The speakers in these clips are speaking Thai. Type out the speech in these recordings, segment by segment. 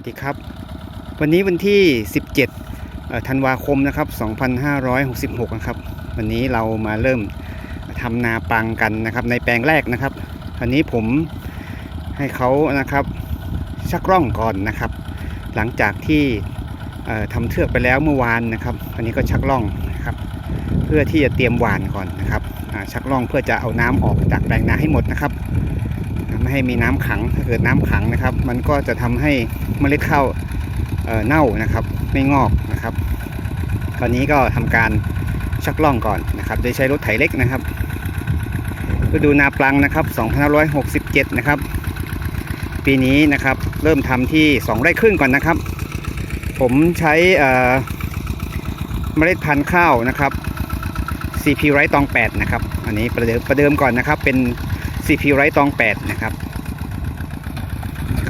วัสดีครับ วันนี้วันที่ 17ธันวาคมนะครับ 2566 นะครับ วันนี้เรามาเริ่มทำนาปังกันนะครับ ในแปลงแรกนะครับอันนี้ผมให้เขานะครับชักร่องก่อนนะครับ หลังจากที่ทำเทือกไปแล้วเมื่อวานนะครับ อันนี้ก็ชักร่องนะครับ เพื่อที่จะเตรียมหว่านก่อนนะครับชักร่องเพื่อจะเอาน้ำออกจากแปลงนาให้หมดนะครับ ไม่ให้มีน้ำขังถ้าเกิดน้ำขังนะครับ มันก็จะทำให้เมล็ดข้าวเเน่านะครับ ไม่งอกนะครับ ตอนนี้ก็ทำการชักล่องก่อนนะครับ โดยใช้รถไถเล็กนะครับฤดูนาปลังนะครับ2567 นะครับ ปีนี้นะครับเริ่มทำที่ 2 ไร่ครึ่งก่อนนะครับ ผมใช้เอ่อเมล็ดพันธุ์ข้าวนะครับ CP ไรตอง 8 นะครับ อันนี้ประเดิมประเดิมก่อนนะครับเป็น CP ไรตอง8นะครับ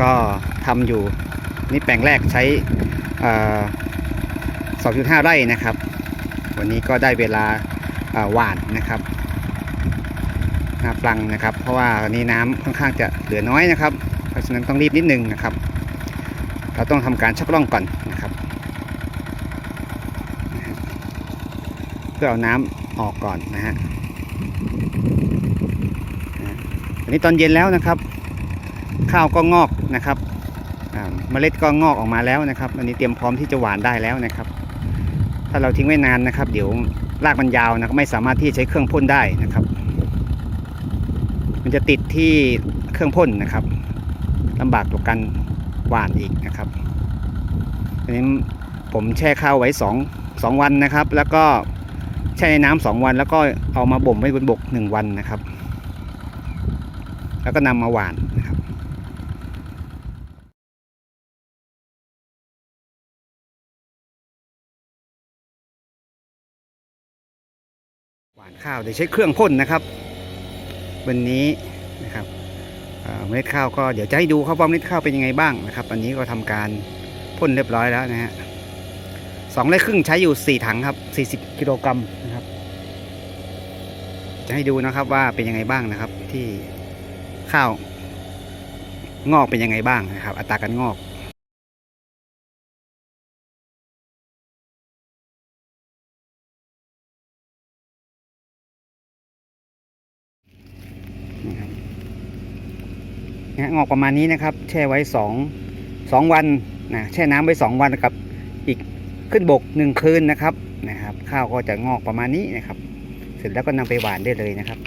ก็ทำอยู่นี่แปลงแรกใช้เอ่อ2.5ไร่นะครับ วันนี้ก็ได้เวลาหว่านนะครับนาปลังนะครับ เพราะว่าวันนี้น้ำค่อนข้างจะเหลือน้อยนะครับ เพราะฉะนั้นต้องรีบนิดนึงนะครับ เราต้องทำการชักล่องก่อนนะครับ เพื่อเอาน้ำออกก่อนนะฮะ นนี้ตอนเย็นแล้วนะครับ ข้าวก็งอกนะครับเมล็ดก็งอกออกมาแล้วนะครับ อันนี้เตรียมพร้อมที่จะหวานได้แล้วนะครับ ถ้าเราทิ้งไว้นานนะครับ เดี๋ยวรากมันยาวนะครับไม่สามารถที่จะใช้เครื่องพ่นได้นะครับ มันจะติดที่เครื่องพ่นนะครับลำบากต่อการหวานอีกนะครับอันนี้ผมแช่ข้าวไว้สองสองวันนะครับ แล้วก็แช่ในน้ำสองวัน แล้วก็เอามาบ่มไว้บนบกหนึ่งวันนะครับ แล้วก็นำมาหว่านนะครับหว่านข้าวโดยใช้เครื่องพ่นนะครับวันนี้นะครับเมล็ดข้าวก็เดี๋ยวจะให้ดูครับว่าเมล็ดข้าวเป็นยังไงบ้างนะครับ อันนี้ก็ทำการพ่นเรียบร้อยแล้วนะฮะสองไร่ครึ่งใช้อยู่สี่ถังครับสี่สิบ40กิโลกรัมนะครับ จะให้ดูนะครับว่าเป็นยังไงบ้างนะครับที่ ข้าว งอกเป็นยังไงบ้างนะครับ อัตราการงอกนะฮะงอกประมาณนี้นะครับ แช่ไว้สองสองวันนะแช่น้ำไว้สองวันกับอีกขึ้นบกหนึ่งคืนนะครับนะครับ ข้าวก็จะงอกประมาณนี้นะครับ เสร็จแล้วก็นำไปหวานได้เลยนะครับ